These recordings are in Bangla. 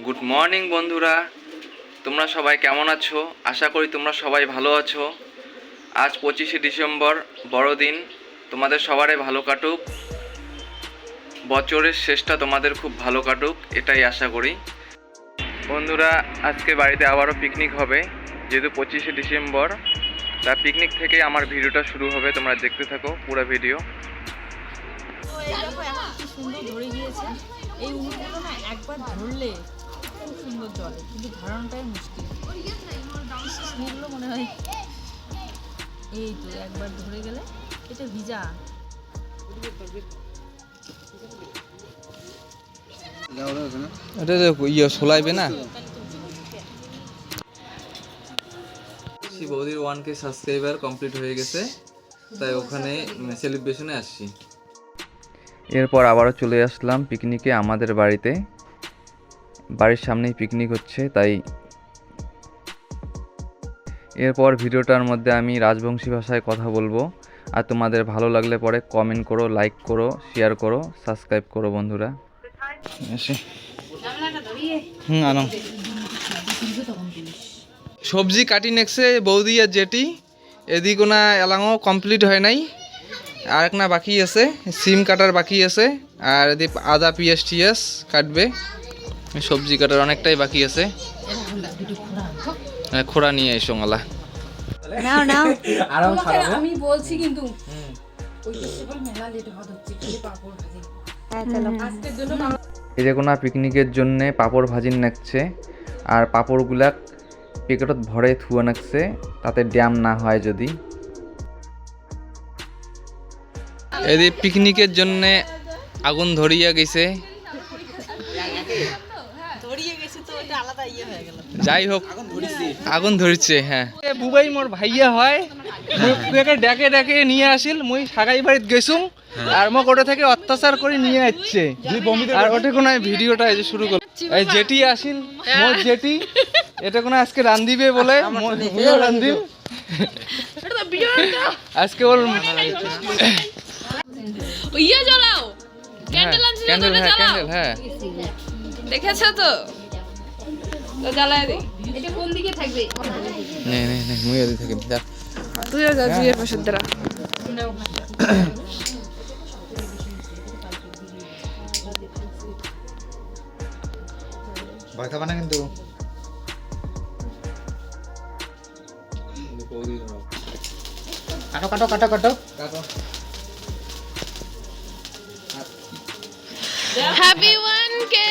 গুড মর্নিং বন্ধুরা। তোমরা সবাই কেমন আছো? আশা করি তোমরা সবাই ভালো আছো। আজ পঁচিশে ডিসেম্বর, বড়দিন। তোমাদের সবারই ভালো কাটুক। বছরের শেষটা তোমাদের খুব ভালো কাটুক, এটাই আশা করি। বন্ধুরা, আজকে বাড়িতে আবারও পিকনিক হবে। যেহেতু পঁচিশে ডিসেম্বর, তা পিকনিক থেকে আমার ভিডিওটা শুরু হবে। তোমরা দেখতে থাকো পুরো ভিডিও। এই দেখো না একবার ধরলে খুব সুন্দর জলে কিন্তু ধারণটাই মুশকিল। স্মেলগুলো মনে হয় এই তো একবার ধরে গেলে এটা ভিজা। এটা ইয়ে সোলাইবে না? শ্রী বৌদির ওয়ান কে সাবস্ক্রাইবার কমপ্লিট হয়ে গেছে তাই ওখানে সেলিব্রেশনে আসছি। এরপর আবারও চলে আসলাম পিকনিকে আমাদের বাড়িতে। বাড়ির সামনেই পিকনিক হচ্ছে তাই এরপর ভিডিওটার মধ্যে আমি রাজবংশী ভাষায় কথা বলব। আর তোমাদের ভালো লাগলে পরে কমেন্ট করো লাইক করো শেয়ার করো সাবস্ক্রাইব করো বন্ধুরা। হুম আনো। সবজি কাটি নেকছে বৌদি আর জেটি এদিক না এলাঙও কমপ্লিট হয় নাই। আর এক না বাকি আছে সিম কাটার বাকি আছে। আর এদিক আদা পিঁয়াজ টিয়াজ কাটবে। সবজি কাটার অনেকটাই বাকি আছে। হ্যাঁ, খোড়া নিয়ে এসো মালা। আমি বলছি কিন্তু ওই ফেস্টিভ্যাল মেলা লেট হচ্ছে খালি পাপড় ভাজি। এই না পিকনিকের জন্যে পাপড় ভাজিন নাকছে। আর পাপড়গুলা প্যাকেটত ভরে থুয়া নাকছে তাতে ড্যাম না হয় যদি। এদি পিকনিকের জন্যে আগুন ধরিয়া গেছে ধরিয়ে গেছে তো এটা আলাদা ইয়ে হয়ে গেল যাই হোক আগুন ধরিছে হ্যাঁ। বুবাই মোর ভাইয়া হয় মুখকে ডেকে ডেকে নিয়ে আসিল মুই সাগাই বাড়িত গেছুম আর মোক ওটা থেকে অত্যাচার করে নিয়ে আসছে। আর ওটা কোনো ভিডিওটা এই যে শুরু করল এই জেটি আসিল মোর জেটি এটা কোনো আজকে রান্দিবে বলে রান্দিম আজকে ওর ইয়ে জ্বলাও। ক্যান্ডেল ক্যান্ডেল হ্যাঁ ক্যান্ডেল হ্যাঁ। দেখেছ তো? তো জ্বালায় দে। এটা কোন দিকে থাকবে? নে নে নে মুই এদি থাকি যা। তুই যা জুয়ের পাশের দ্বারা ভয় খাবা না কিন্তু? কাটো কাটো কাটো কাটো। হ্যাপি ওয়ান কে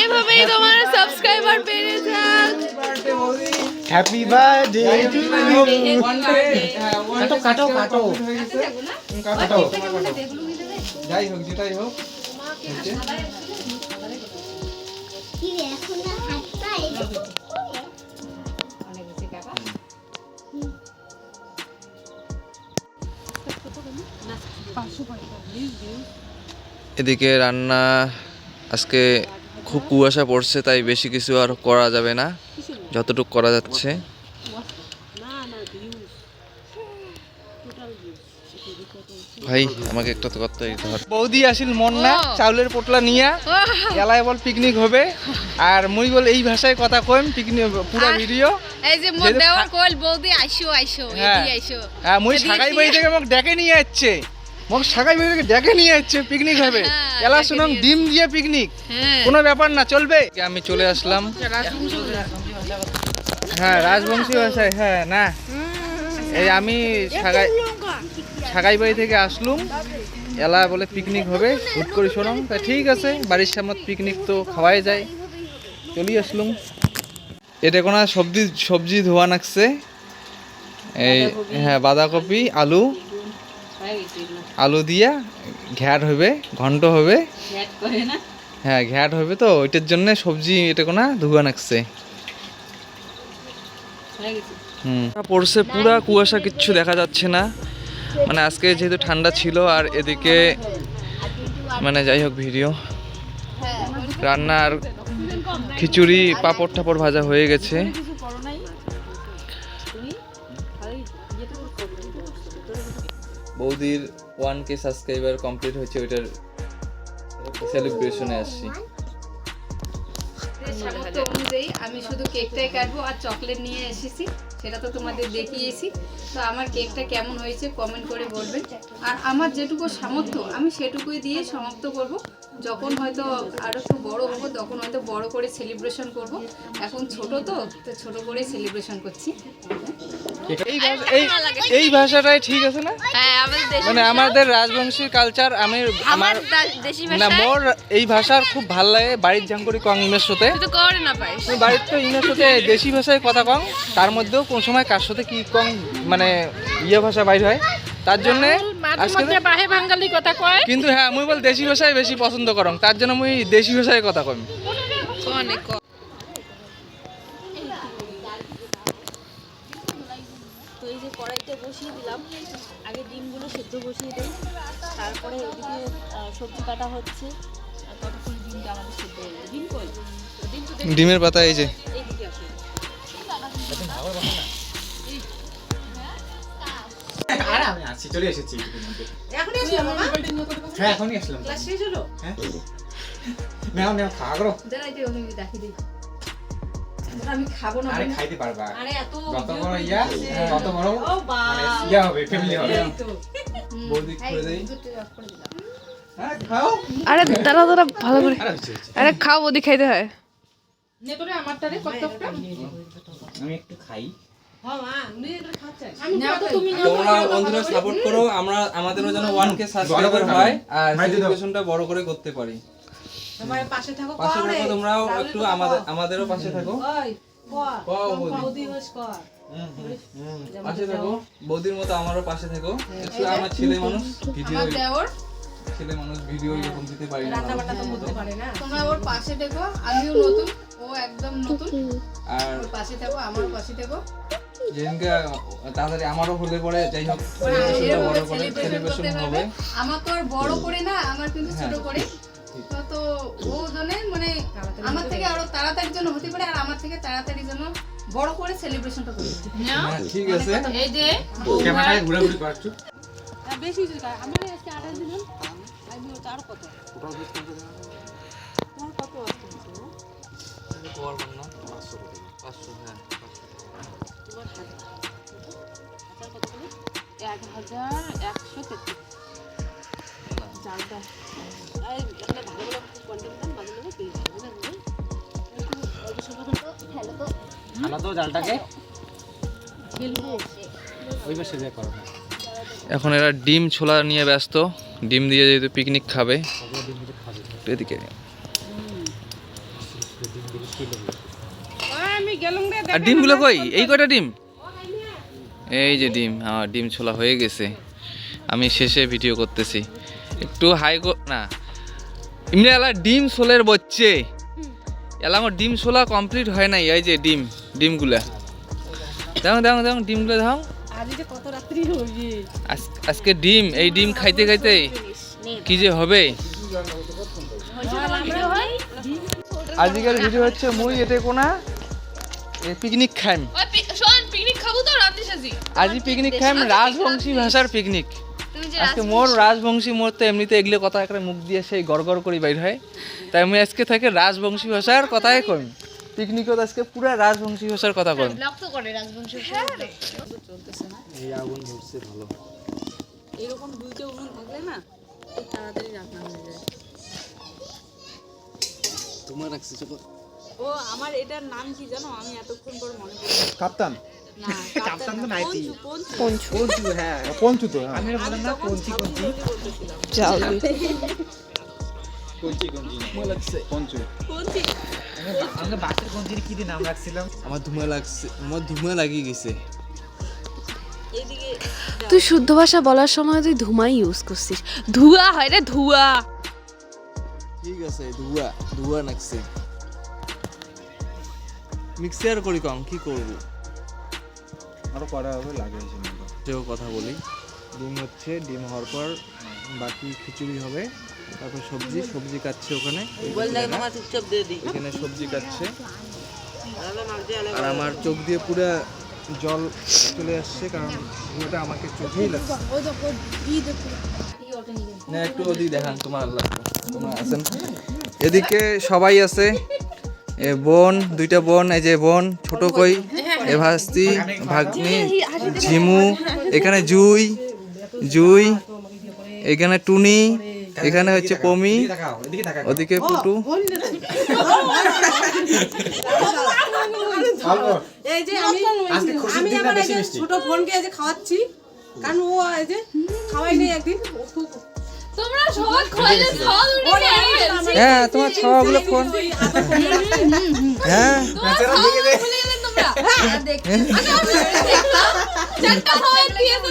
এভাবেই তোমার সাবস্ক্রাইবার বেড়ে যাক। হ্যাপি বার্থডে টু ইউ কাটো কাটো। কাটো কাটো। যাই হোক যেটাই হোক। এদিকে রান্না আজকে খুব কুয়াশা পড়ছে তাই বেশি কিছু আর করা যাবে না। যতটুকু করা যাচ্ছে। ভাই আমাকে একটা তো করতে ধর বৌদি আসিল মন না চাউলের পোটলা নিয়া। এলায় বল পিকনিক হবে। আর মুই বল এই ভাষায় কথা কইম পিকনিক পুরো ভিডিও এই যে মোর খা- কল বৌদি আইসো আইসো হ্যাঁ। এদি আইসো। হ্যাঁ মুই সাগাই বাড়ি থেকে মোক ডেকে নিয়ে যাচ্ছে। মোক সাগাই থেকে ডেকে নিয়ে যাচ্ছে পিকনিক হবে এলা নিয়ে ডিম দিয়ে পিকনিক হ্যাঁ। কোনো ব্যাপার না চলবে? আমি চলে আসলাম। হ্যাঁ রাজবংশী ভাষায় হ্যাঁ না। এই আমি সাগাই সাগাই বাড়ি থেকে আসলুম। এলা বলে পিকনিক হবে হুট করে শোনাম। তা ঠিক আছে বাড়ির সামনে পিকনিক তো খাওয়াই যায়। চলি আসলুম। এটা কোনো সবজি সবজি ধোয়া নাকছে। এই হ্যাঁ বাঁধাকপি আলু। আলু দিয়া ঘ্যাট হবে ঘন্ট হবে হ্যাঁ ঘ্যাট হবে তো ওইটার জন্য সবজি এটা কোনা ধুয়া নাকছে হুম। পড়ছে পুরা কুয়াশা কিচ্ছু দেখা যাচ্ছে না। মানে আজকে যেহেতু ঠান্ডা ছিল আর এদিকে মানে যাই হোক ভিডিও। রান্নার খিচুড়ি পাঁপড় টাপড় ভাজা হয়ে গেছে। বৌদির ওয়ান কে সাবস্ক্রাইবার কমপ্লিট হয়েছে, ওইটার সেলিব্রেশনে আসছি। সামর্থ্য অনুযায়ী আমি শুধু কেকটাই কাটবো আর চকলেট নিয়ে এসেছি, সেটা তো তোমাদের দেখিয়েছি। তো আমার কেকটা কেমন হয়েছে কমেন্ট করে বলবেন। আর আমার যেটুকু সামর্থ্য, আমি সেটুকুই দিয়ে সমাপ্ত করব। যখন হয়তো আরও একটু বড় হব, তখন হয়তো বড় করে সেলিব্রেশন করব। এখন ছোট তো তো ছোট করে সেলিব্রেশন করছি। এই ভাষাটাই ঠিক আছে না? হ্যাঁ মানে আমাদের রাজবংশী কালচার আমি আমার না মোর এই ভাষার খুব ভালো লাগে বাড়ির জাঙ্কুরি কং ইমের সাথে করে আমি বাড়ির তো ইমের সাথে দেশি ভাষায় কথা কং তার মধ্যেও কোন সময় কার সাথে কি কং মানে ইয়ে ভাষা বাইর হয়। তার জন্য বাহে বাঙালি কথা কয়। কিন্তু হ্যাঁ আমি বল দেশি ভাষায় বেশি পছন্দ করং তার জন্য মুই দেশি ভাষায় কথা কম। বসিয়ে দিলাম। আগে ডিমগুলো সেদ্ধ বসিয়ে দিই। তারপরে ওদিকে আহ, সবজি কাটা হচ্ছে। ততক্ষণ ডিমটা আমাদের সেদ্ধ হয়ে যাবে। ডিম কই? ডিম তো ডিমের পাতা এই যে। এইদিকে আছে। আমি আসছি চলে এসেছি এখনই আসলাম হ্যাঁ এখনই আসলাম। ক্লাস শেষ হলো? হ্যাঁ। নেও নেও খাওয়া করো। দাঁড়াই যে আমি দেখি দিই আমি খাব না আরে খাইতে পারবা। আরে এত যত বড় ইয়া তত বড় ও বাবা মানে ইয়া হবে ফ্যামিলি হবে। বৌদি করে দেই। হ্যাঁ খাও। আরে দাঁড়া দাঁড়া ভালো করে আরে হচ্ছে হচ্ছে আরে খাও ওদি খাইতে হয়। নে তোরে আমারটারে কতটা আমি একটু খাই। তোমরা বন্ধুরা সাপোর্ট করো আমরা আমাদেরও যেন 1k সাবস্ক্রাইবার করে হয় আর বড় করে করতে পারি। তোমার পাশে থাকো পাশে থাকো তোমরাও একটু আমাদের আমাদেরও পাশে থাকো। ওই পাশে বৌদির মতো আমারও পাশে থাকো। একটু আমার ছেলে মানুষ ভিডিও ছেলে মানুষ ভিডিও এরকম দিতে পারি না। রান্না বান্না তো করতে পারে না। তোমরা ওর পাশে দেখো আমিও নতুন ও একদম নতুন। আর পাশে থাকো আমারও পাশে থাকো। যেদিনকে তাড়াতাড়ি আমারও হলে পরে যাই হোক বড় করে সেলিব্রেশন হবে। আমার তো আর বড় করে না আমার কিন্তু ছোট হ্যাঁ। করে। তো তো ও জন্য মানে আমার থেকে আরও তাড়াতাড়ি জন্য হতে পারে আর আমার থেকে তাড়াতাড়ি জন্য বড় করে সেলিব্রেশনটা করবে হ্যাঁ, ঠিক আছে। এই যে ক্যামেরায় ঘুরাঘুরি কর একটু। বেশি আমি আজকে আঠাশ দিন আমি আর কত? তোমার কত আসছে তোমার হাজার কত করে এক হাজার একশো তেত্রিশ। চালটা এখন এরা ডিম ছোলা নিয়ে ব্যস্ত। ডিম দিয়ে যেহেতু পিকনিক খাবে এদিকে আর ডিমগুলো কই? এই কয়টা ডিম? এই যে ডিম আমার ডিম ছোলা হয়ে গেছে। আমি শেষে ভিডিও করতেছি। একটু হাই না এমনি এলা ডিম ছোলের বচ্ছে এলা আমার ডিম ছোলা কমপ্লিট হয় নাই এই যে ডিম ডিমগুলা। দেখো দেখো দেখো ডিমগুলো দেখো। আজকে ডিম এই ডিম খাইতে খাইতে কি যে হবে? আজকের ভিডিও হচ্ছে মুই এতে কোনা? পিকনিক খাইম। শোন পিকনিক খাব তো রাতে সাজি। আজি পিকনিক খাইম রাজবংশী ভাষার পিকনিক আজকে মোর রাজবংশী মোর তো এমনিতে এগুলো কথা একটা মুখ দিয়ে সেই গড় গড় করে বাইর হয়। তাই আমি আজকে থেকে রাজবংশী ভাষার কথাই কই পিকনিকত আজকে পুরা রাজবংশী ভাষার কথা ব্লগ তো করে রাজবংশ এই আগুন ধরছে ভালো। এরকম দুইটা উনুন থাকলে না খুব তাড়াতাড়ি রান্না হয়ে যায়। তোমার রাখছি ও আমার এটার নাম কি জানো? আমি এতক্ষণ পর মনে করি কাপ্তান। কাপ্তান না, নাইতি। পঞ্চু, পঞ্চু। পঞ্চু। হ্যাঁ। পঞ্চু তো আমি আমি তখন সাবুন বলে বলতেছিলাম। কঞ্চি। কঞ্চি পঞ্চু। পঞ্চি। আমরা বাসের কঞ্চির কি দিয়ে নাম রাখছিলাম? আমার ধুমা লাগছে আমার ধুমা লাগিয়ে গেছে। তুই শুদ্ধ ভাষা বলার সময় তুই ধুমাই ইউজ করছিস। ধুয়া হয় রে ধুয়া। ঠিক আছে ধুয়া ধুয়া নাকছে মিক্সার করি কম কি করব? আরও করা হবে লাগে এসে যেও কথা বলি। ডিম হচ্ছে ডিম হওয়ার পর বাকি খিচুড়ি হবে। তারপর সবজি সবজি কাটছে ওখানে। এখানে সবজি কাটছে। আর আমার চোখ দিয়ে পুরো জল চলে আসছে কারণ ওটা আমাকে চোখেই লাগছে। না একটু ওদিক দেখান তোমার আল্লাহ। তোমরা আছেন? এদিকে সবাই আছে। এ বোন দুইটা বোন এই যে বোন ছোট কই? এ ভাস্তি ভাগ্নি ঝিমু এখানে জুই জুই এখানে টুনি এখানে হচ্ছে পমি ওদিকে পুটু। এই যে আমি আমি আমার এই যে ছোট বোনকে এই যে খাওয়াচ্ছি কারণ ও এই যে খাওয়াই নেই একদিন। তোমরা সবাই খাইলে খাওয়া দুটো হ্যাঁ তোমার খাওয়াগুলো ফোন। হ্যাঁ। গেলেন তোমরা চারটা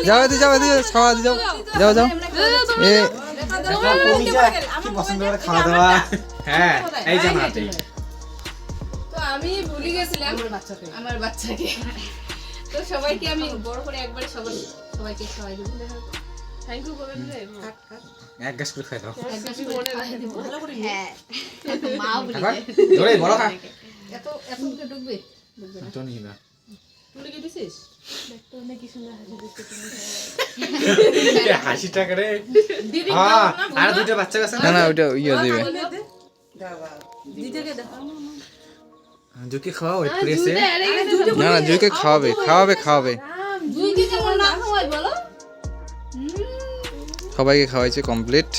যাও এদিকে যাও এদিকে খাওয়া যাও। যাও যাও এ কি পছন্দ করে খাওয়া দাওয়া। হ্যাঁ এই যে আমার তো আমি ভুলে গেছিলাম আমার বাচ্চাকে। তো সবাইকে আমি বড় করে একবারে সবাই সবাইকে খাওয়াই দেবো। এক গ্লাস করে খাই দাও। হ্যাঁ। মা বলি ধরে বড় খা এত এত ঢুকবে। না কি দিছিস? হাসি হ্যাঁ আর দুটো বাচ্চা আছে না? না ইয়ে দেবে। দিদিকে জুকি খাওয়া ওয়েট করে এসে না না জুইকে খাওয়াবে খাওয়াবে খাওয়াবে। দুই কেমন না খাওয়াই বলো? সবাইকে খাওয়াইছে কমপ্লিট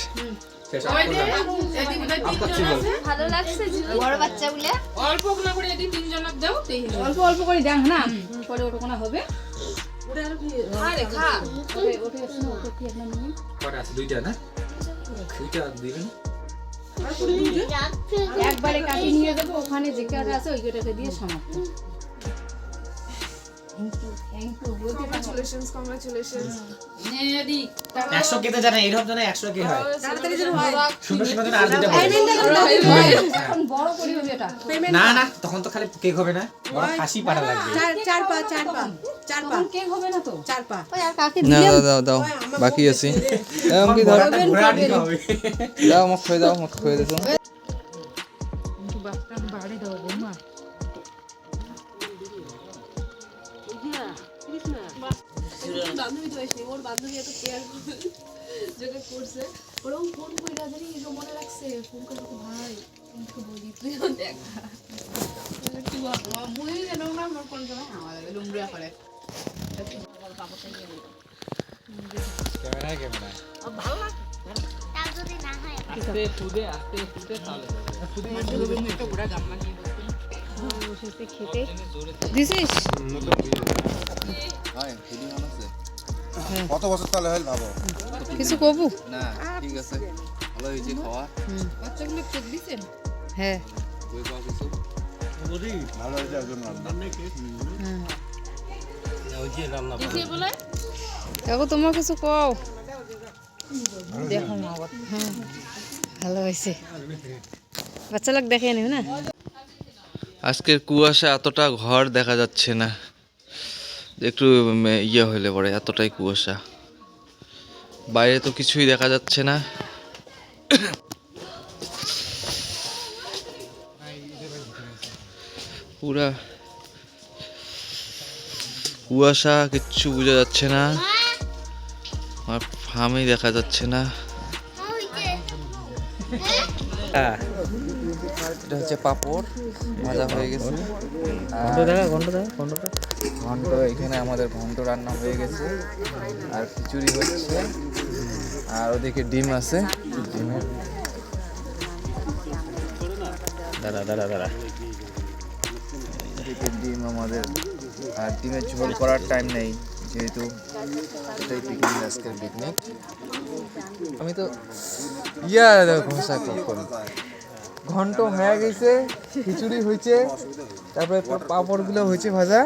শেষ ভালো লাগছে বড় অল্প না করে যদি তিনজনের দাও অল্প অল্প করে না? পরে ওটা হবে? একবারে কাটি নিয়ে যাব ওখানে যে কেউ আছে ওই দিয়ে সমাপ্ত। একশো কেতে জানে জানে একশো কে হয়। হয়। সুন্দর সুন্দর আর না না তখন তো খালি কেক হবে না। বড় খাসি পাড়া লাগবে। চার চার পা চার পা চার পা। কেক হবে না তো? চার পা। না দাও দাও দাও বাকি আছে। কি ধর? দাও দাও বাড়ি বৌমা। বান্ধবী তো আসেনি ওর বান্ধবী এত কেয়ার যোগে করছে। ওরকম ফোন করে রাজারি এসব মনে রাখছে ফোন করে তো ভাই তোমাকে বলি তুইও দেখ। মুই যেন না আমার কোন সময় আমার লুমড়া করে ক্যামেরায় ক্যামেরায় দিছিস? কত বছর তাহলে হল ভাবো? কিছু কবু? না ঠিক আছে। ভালো হয়েছে খাওয়া? বাচ্চাগুলো কেক দিছেন হ্যাঁ। বই পাও কিছু? ভালো হয়েছে একজন রান্না। দেখো তোমার কিছু কও? দেখো হ্যাঁ। ভালো হয়েছে। বাচ্চা লোক দেখে নিও না। আজকের কুয়াশা এতটা ঘর দেখা যাচ্ছে না। একটু ইয়ে হইলে পরে এতটাই কুয়াশা। বাইরে তো কিছুই দেখা যাচ্ছে না। পুরা কুয়াশা কিচ্ছু বোঝা যাচ্ছে না। আর ফার্মই দেখা যাচ্ছে না। হ্যাঁ। এটা হচ্ছে পাপড় মজা হয়ে গেছে। ঘন্ট দেখা ঘন্ট দেখা ঘন্টটা ঘন্ট, এখানে আমাদের ঘন্ট রান্না হয়ে গেছে। আর খিচুড়ি হচ্ছে। আর ওদিকে ডিম আছে। ডিমের দাঁড়া দাঁড়া এদিকে ডিম আমাদের আর ডিমের ঝোল করার টাইম নেই, যেহেতু এটাই পিকনিক আজকের পিকনিক আমি তো ইয়া ঘষা কখন। ঘন্ট হয়ে গেছে, খিচুড়ি হয়েছে, তারপরে পাঁপড়গুলো হয়েছে ভাজা।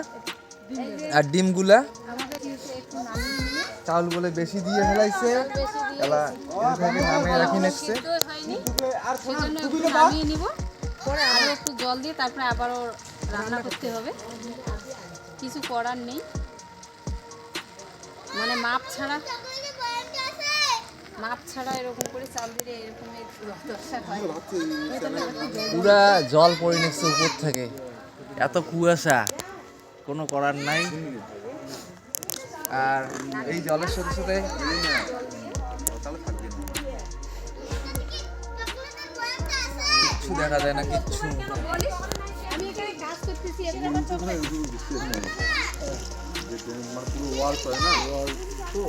আর ডিমগুলা? চাউলগুলো বেশি দিয়ে ফেলাইছে। এলা নামিয়ে রাখি নেছে পরে আরও একটু জল দিয়ে তারপরে আবারও রান্না করতে হবে। কিছু করার নেই। মানে মাপ ছাড়া মাপ ছাড়া এরকম করে চাল দিলে এরকম পুরা জল পড়ে নিচ্ছে উপর থেকে। এত কুয়াশা। কোনো করার নাই। আর এই জলের সাথে সাথে কিচ্ছু দেখা যায় না, কিচ্ছু। পুরো ওয়ার্ক হয় না ওয়ার্ক তো